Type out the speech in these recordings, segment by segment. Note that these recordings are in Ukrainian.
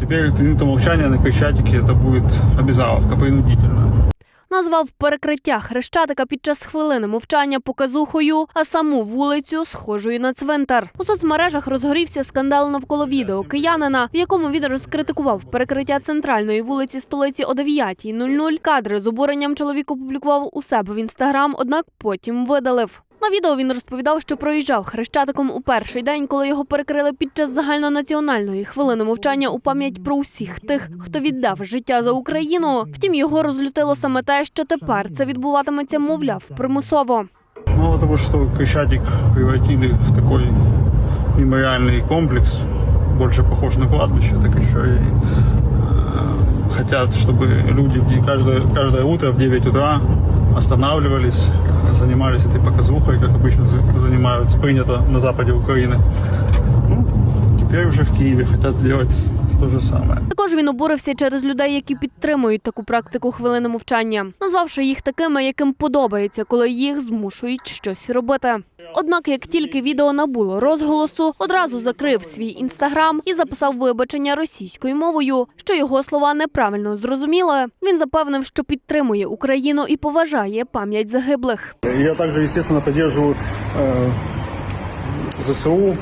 Теперь минута молчания на Крещатике это будет обязаловка принудительная. Назвав перекриття хрещатика під час хвилини мовчання показухою, а саму вулицю схожою на цвинтар. У соцмережах розгорівся скандал навколо відео киянина, в якому він розкритикував перекриття центральної вулиці столиці о 9.00. Кадри з обуренням чоловік опублікував у себе в інстаграм, однак потім видалив. На відео він розповідав, що проїжджав хрещатиком у перший день, коли його перекрили під час загальнонаціональної хвилини мовчання у пам'ять про усіх тих, хто віддав життя за Україну. Втім, його розлютило саме те, що тепер це відбуватиметься, мовляв, примусово. Мало того, что Крещатик превратили в такой мемориальный комплекс, больше похож на кладбище, так еще и э, хотят, чтобы люди в де- каждое, каждое утро в 9 утра останавливались, э, занимались этой показухой, как обычно за- занимаются, принято на западе Украины. Ну, теперь уже в Киеве хотят сделать то же самое. Також він обурився через людей, які підтримують таку практику хвилини мовчання, назвавши їх такими, яким подобається, коли їх змушують щось робити. Однак, як тільки відео набуло розголосу, одразу закрив свій інстаграм і записав вибачення російською мовою, що його слова неправильно зрозуміли. Він запевнив, що підтримує Україну і поважає пам'ять загиблих. Я также, естественно, поддерживаю э, ЗСУ,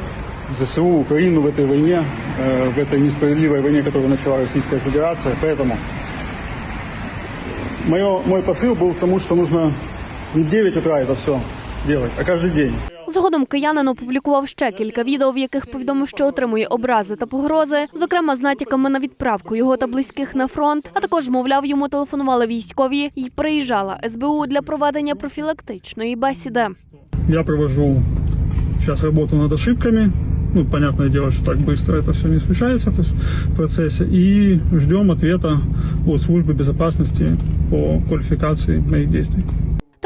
ЗСУ, Украину в этой войне, э, в этой несправедливой войне, которую начала Российская Федерация. Поэтому мое, мой посыл был к тому, что нужно не в 9 утра это все делать, а каждый день. Згодом киянин опублікував ще кілька відео, в яких повідомив, що отримує образи та погрози, зокрема з натяками на відправку його та близьких на фронт. А також, мовляв, йому телефонували військові і приїжджала СБУ для проведення профілактичної бесіди. Я провожу сейчас работу над ошибками. Ну, понятное дело, что так быстро это все не случается то есть, в процессе. И ждем ответа от службы безопасности по квалификации моих действий.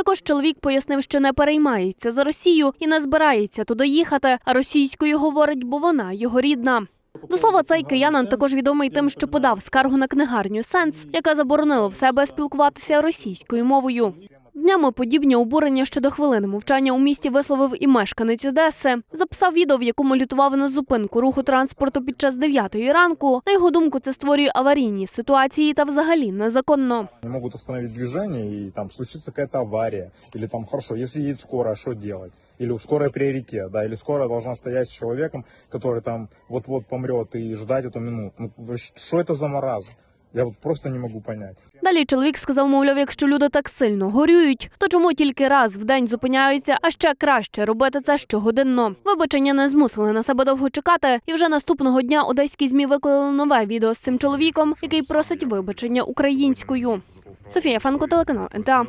Також чоловік пояснив, що не переймається за Росію і не збирається туди їхати, а російською говорить, бо вона його рідна. До слова, цей киянин також відомий тим, що подав скаргу на книгарню Сенс, яка заборонила в себе спілкуватися російською мовою. Днями подібні обурення щодо хвилини мовчання у місті висловив і мешканець Одеси. Записав відео, в якому лютував на зупинку руху транспорту під час 9 ранку. На його думку, це створює аварійні ситуації та взагалі незаконно. Они могут остановить движение и там случится какая-то авария. Или там, хорошо, если едет скорая, что делать? Или скорая приоритет, да, или скорая должна стоять с человеком, который там вот-вот помрет и ждать эту минуту. Ну, вообще, что это за маразм? Я просто не могу понять. Далі чоловік сказав, мовляв, якщо люди так сильно горюють, то чому тільки раз в день зупиняються, а ще краще робити це щогодинно. Вибачення не змусили на себе довго чекати, і вже наступного дня одеські змі виклали нове відео з цим чоловіком, який просить вибачення українською. Софія Фанко, телеканал НТА.